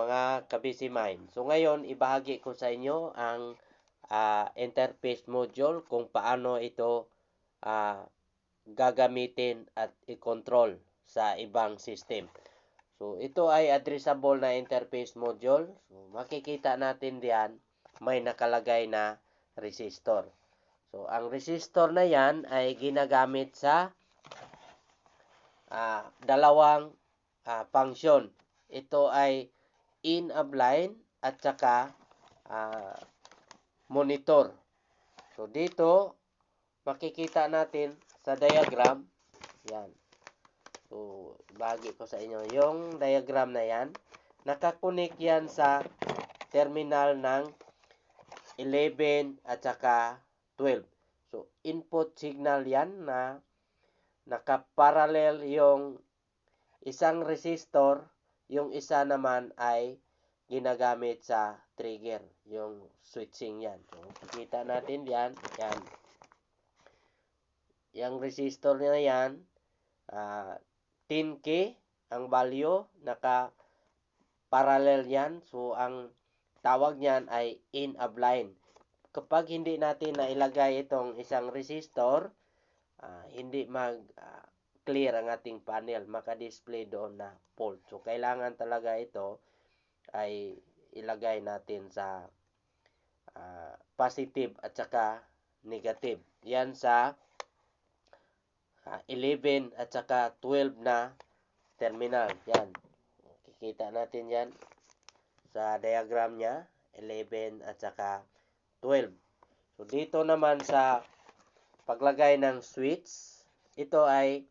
mga kabisi mind. So ngayon, ibahagi ko sa inyo ang uh, interface module kung paano ito uh, gagamitin at i-control sa ibang system. So ito ay addressable na interface module. So makikita natin diyan may nakalagay na resistor. So ang resistor na yan ay ginagamit sa uh, dalawang uh, function. Ito ay in a blind at saka uh, monitor. So dito makikita natin sa diagram yan. So bahagi ko sa inyo yung diagram na yan. Nakakunik yan sa terminal ng 11 at saka 12. So input signal yan na nakaparallel yung isang resistor yung isa naman ay ginagamit sa trigger, yung switching yan. So, kita natin yan. Yan. Yung resistor na yan, uh, ah, 10K ang value, naka parallel yan. So, ang tawag niyan ay in a blind. Kapag hindi natin na ilagay itong isang resistor, uh, hindi mag clear ang ating panel, maka-display doon na fault. So, kailangan talaga ito ay ilagay natin sa uh, positive at saka negative. Yan sa uh, ah, 11 at saka 12 na terminal. Yan. Kikita natin yan sa diagram niya. 11 at saka 12. So, dito naman sa paglagay ng switch, ito ay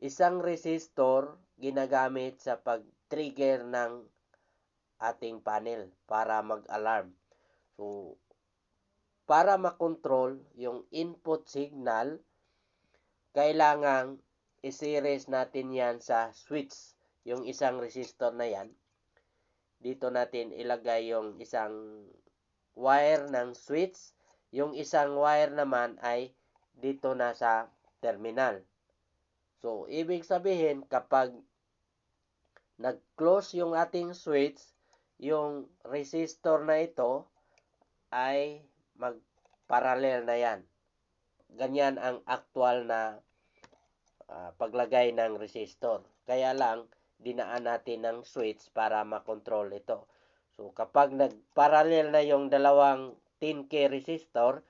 Isang resistor ginagamit sa pag-trigger ng ating panel para mag-alarm. So, para makontrol yung input signal, kailangang i-series natin yan sa switch, yung isang resistor na yan. Dito natin ilagay yung isang wire ng switch. Yung isang wire naman ay dito na sa terminal. So, ibig sabihin, kapag nag-close yung ating switch, yung resistor na ito ay mag-parallel na yan. Ganyan ang actual na uh, paglagay ng resistor. Kaya lang, dinaan natin ng switch para makontrol ito. So, kapag nag-parallel na yung dalawang 10K resistor,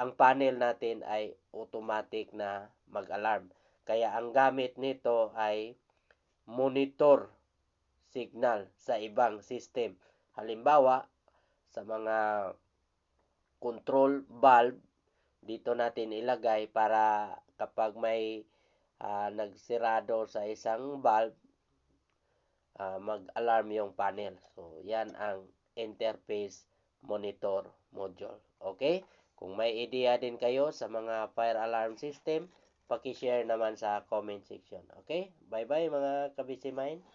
ang panel natin ay automatic na mag-alarm. Kaya ang gamit nito ay monitor signal sa ibang system. Halimbawa, sa mga control valve, dito natin ilagay para kapag may uh, nagsirado sa isang valve, uh, mag-alarm yung panel. So, yan ang interface monitor module. Okay? Kung may idea din kayo sa mga fire alarm system, paki-share naman sa comment section. Okay? Bye-bye mga kabisi mine.